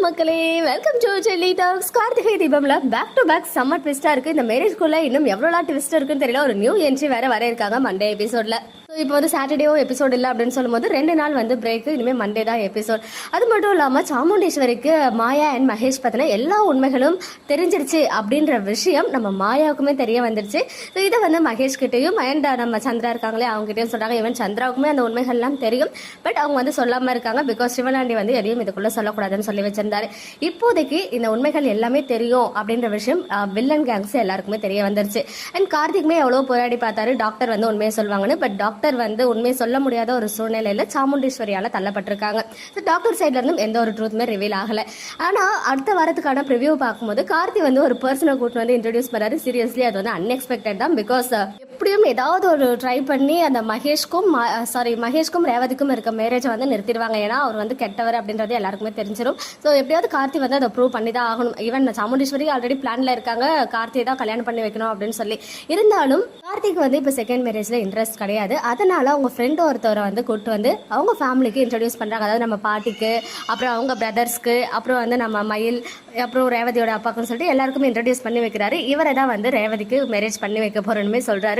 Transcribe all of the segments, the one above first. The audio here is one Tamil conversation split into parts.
மக்களே welcome to Chelli talks Karthigai தீபம்ல பேக் டு பேக் சம்மர் ட்விஸ்டா இருக்கு. இந்த மேரேஜ்க்குள்ள இன்னும் எவ்வளவு ட்விஸ்ட் இருக்குன்னு தெரியல. ஒரு நியூ என்ட்ரி வேற வர இருக்காங்க. மண்டே எபிசோட்ல இப்போ வந்து சாட்டர்டேவோ எபிசோட் இல்லை அப்படின்னு சொல்லும்போது ரெண்டு நாள் வந்து பிரேக் இனிமேல் மண்டே தான் எபிசோட் அது மட்டும் இல்லாமல் சாமுண்டேஸ்வரிக்கு மாயா அண்ட் மகேஷ் பற்றின எல்லா உண்மைகளும் தெரிஞ்சிருச்சு அப்படின்ற விஷயம் நம்ம மாயாவுக்குமே தெரிய வந்துருச்சு. ஸோ இதை வந்து மகேஷ் கிட்டேயும் அண்ட் நம்ம சந்திரா இருக்காங்களே அவங்ககிட்டயும் சொல்கிறாங்க ஈவன் சந்திராவுக்குமே அந்த உண்மைகள்லாம் தெரியும். பட் அவங்க வந்து சொல்லாமல் இருக்காங்க பிகாஸ் சிவனாண்டி வந்து எதையும் இதுக்குள்ளே சொல்லக்கூடாதுன்னு சொல்லி வச்சிருந்தாரு. இப்போதைக்கு இந்த உண்மைகள் எல்லாமே தெரியும் அப்படின்ற விஷயம் வில்லன் கேங்ஸ் எல்லாருக்குமே தெரிய வந்துருச்சு. அண்ட் கார்த்திக்குமே எவ்வளோ போராடி பார்த்தாரு. டாக்டர் வந்து உண்மையை சொல்லுவாங்கன்னு பட் டாக்டர் டாக்டர் வந்து உண்மையை சொல்ல முடியாத ஒரு சூழ்நிலையில சாமுண்டீஸ்வரியால தள்ளப்பட்டிருக்காங்க. ஸோ டாக்டர் சைட்ல இருந்தும் எந்த ஒரு ட்ரூத்துமே ரிவீல் ஆகல. ஆனா அடுத்த வாரத்துக்கான ப்ரிவியூ பார்க்கும்போது கார்த்தி வந்து ஒரு பர்சனை கூட்டு வந்து இன்ட்ரடியூஸ் பண்ணாரு. சீரியஸ்லி அது வந்து அன்எக்ஸ்பெக்டட் தான் பிகாஸ் எப்படியும் ஏதாவது ஒரு ட்ரை பண்ணி அந்த மகேஷ்க்கும் சாரி மகேஷ்க்கும் ரேவதிக்கும் இருக்க மேரேஜை வந்து நிறுத்திடுவாங்க. ஏன்னா அவர் வந்து கெட்டவர் அப்படின்றது எல்லாருக்குமே தெரிஞ்சிடும் ஸோ எப்படியாவது கார்த்தி வந்து அதை ப்ரூவ் பண்ணி தான் ஆகணும். ஈவன் சாமுண்டீஸ்வரி ஆல்ரெடி பிளான்ல இருக்காங்க. கார்த்தியை தான் கல்யாணம் பண்ணி வைக்கணும் அப்படின்னு சொல்லி. இருந்தாலும் கார்த்திக் வந்து இப்போ செகண்ட் மேரேஜ்ல இன்ட்ரெஸ்ட் கிடையாது. அதனால அவங்க ஃப்ரெண்ட் ஒருத்தவரை வந்து கூட்டு வந்து அவங்க ஃபேமிலிக்கு இன்ட்ரடியூஸ் பண்றாங்க. அதாவது நம்ம பாட்டிக்கு அப்புறம் அவங்க பிரதர்ஸ்க்கு அப்புறம் வந்து நம்ம மயில் அப்புறம் ரேவதியோட அப்பாக்குன்னு சொல்லிட்டு எல்லாருக்குமே இன்ட்ரடியூஸ் பண்ணி வைக்கிறாரு. இவரை தான் வந்து ரேவதிக்கு மேரேஜ் பண்ணி வைக்க போறேன்னு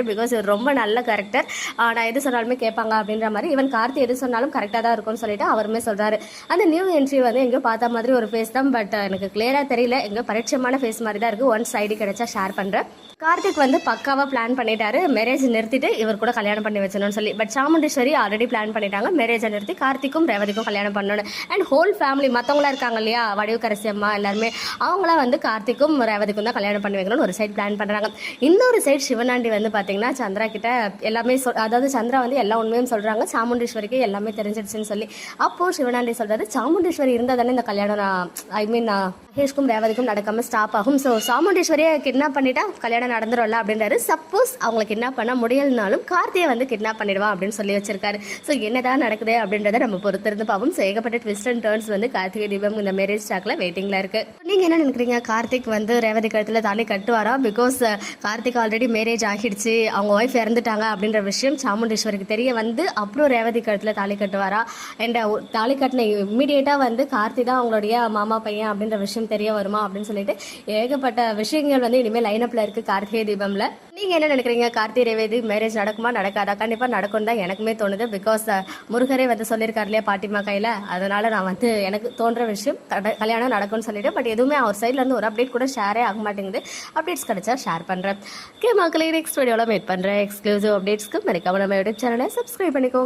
கேரக்டர் பிகாஸ் இவர் ரொம்ப நல்ல கேரக்டர் நான் எது சொன்னாலுமே கேட்பாங்க அப்படின்ற மாதிரி. ஈவன் கார்த்தி எது சொன்னாலும் கரெக்டாக தான் இருக்கும்னு சொல்லிட்டு அவருமே சொல்கிறாரு அந்த நியூ என்ட்ரி வந்து எங்கேயோ பார்த்த மாதிரி ஒரு ஃபேஸ் தான் பட் எனக்கு கிளியராக தெரியல. எங்கேயோ பரிட்சயமான ஃபேஸ் மாதிரி தான் இருக்குது ஒன் சைடு கிடைச்சா ஷேர் பண்ணுறேன் கார்த்திக் வந்து பக்காவாக பிளான் பண்ணிட்டாரு. மேரேஜ் நிறுத்திட்டு இவர் கூட கல்யாணம் பண்ணி வச்சணும்னு சொல்லி. பட் சாமுண்டீஸ்வரி ஆல்ரெடி பிளான் பண்ணிட்டாங்க. மேரேஜை நிறுத்தி கார்த்திக்கும் ரேவதிக்கும் கல்யாணம் பண்ணணும். அண்ட் ஹோல் ஃபேமிலி மற்றவங்களா இருக்காங்க இல்லையா? வடிவக்கரசி அம்மா எல்லாருமே. அவங்களாம் வந்து கார்த்திக்கும் ரேவதிக்கும் தான் கல்யாணம் பண்ணி வைக்கணும்னு ஒரு சைட் பிளான் பண்ணுறாங்க இன்னொரு சைட் சிவனாண்டி வந்து பார்த்தீங்கன்னா சந்திரா கிட்ட எல்லாமே சொல் அதாவது சந்திரா வந்து எல்லா உண்மையும் சொல்கிறாங்க சாமுண்டீஸ்வரிக்கு எல்லாமே தெரிஞ்சிடுச்சுன்னு சொல்லி அப்போது சிவனாண்டி சொல்கிறது சாமுண்டீஸ்வரி இருந்தால் தானே இந்த கல்யாணம் நான் ஐ மீன் மகேஷ்க்கும் ரேவதிக்கும் நடக்காமல் ஸ்டாப் ஆகும். ஸோ சாமுண்டேஸ்வரியை கிட்னாப் பண்ணிட்டா கல்யாணம் நடந்துடும்ல அப்படின்றாரு. சப்போஸ் அவங்களை கிட்னாப் பண்ண முடியலனாலும் கார்த்தியை வந்து கிட்னாப் பண்ணிடுவான் அப்படின்னு சொல்லி வச்சிருக்காரு. ஸோ என்னதான் நடக்குது அப்படின்றத நம்ம பொறுத்திருந்து பார்ப்போம். ஸோ ஏகப்பட்ட ட்விஸ்ட் அண்ட் டேர்ன்ஸ் வந்து கார்த்திகை தீபம் இந்த மேரேஜ் ஸ்டாக்ல வெயிட்டிங்ல இருக்கு. நீங்க என்ன நினைக்கிறீங்க? கார்த்திக் வந்து ரேவதி கழுத்துல தாலி கட்டுவாரா? Because uh, Karthik already marriage ஆகிடுச்சு. அவங்க ஒய்ஃப் இறந்துட்டாங்க அப்படின்ற விஷயம் சாமுண்டேஸ்வரிக்கு தெரிய வந்து அப்புறம் ரேவதி கழுத்துல தாலி கட்டுவாரா? அண்ட் uh, தாலி கட்டின இம்மிடியேட்டா வந்து கார்த்தி தான் அவங்களுடைய மாமா பையன் அப்படின்ற விஷயம் தெரிய வருமா அப்படின்னு சொல்லிட்டு ஏகப்பட்ட விஷயங்கள் வந்து இனிமேல் லைனப்பில் இருக்கு கார்த்திகை தீபம்ல. நீங்க என்ன நினைக்கிறீங்க? கார்த்தி ரேவதி மேரேஜ் நடக்குமா நடக்காதா? கண்டிப்பா நடக்கும் தான் எனக்குமே தோணுது. பிகாஸ் uh, முருகரே வந்து சொல்லியிருக்காரு இல்லையா பாட்டிமா கையில? அதனால நான் வந்து எனக்கு தோன்ற விஷயம் கல்யாணம் நடக்கும்னு சொல்லிட்டு பட் எதுவுமே அவர் சைட்ல இருந்து ஒரு அப்டேட் கூட ஷேரே ஆக மாட்டேங்குது. அப்டேட்ஸ் கிடைச்சா ஷேர் பண்றேன். ஓகே மக்களே நெக்ஸ்ட் வீடியோல மீட் பண்றேன். எக்ஸ்க்ளூசிவ் அப்டேட்ஸ்க்கு மறக்காம நம்ம யூடியூப் சேனலை சப்ஸ்கிரைப் பண்ணிக்கோங்க.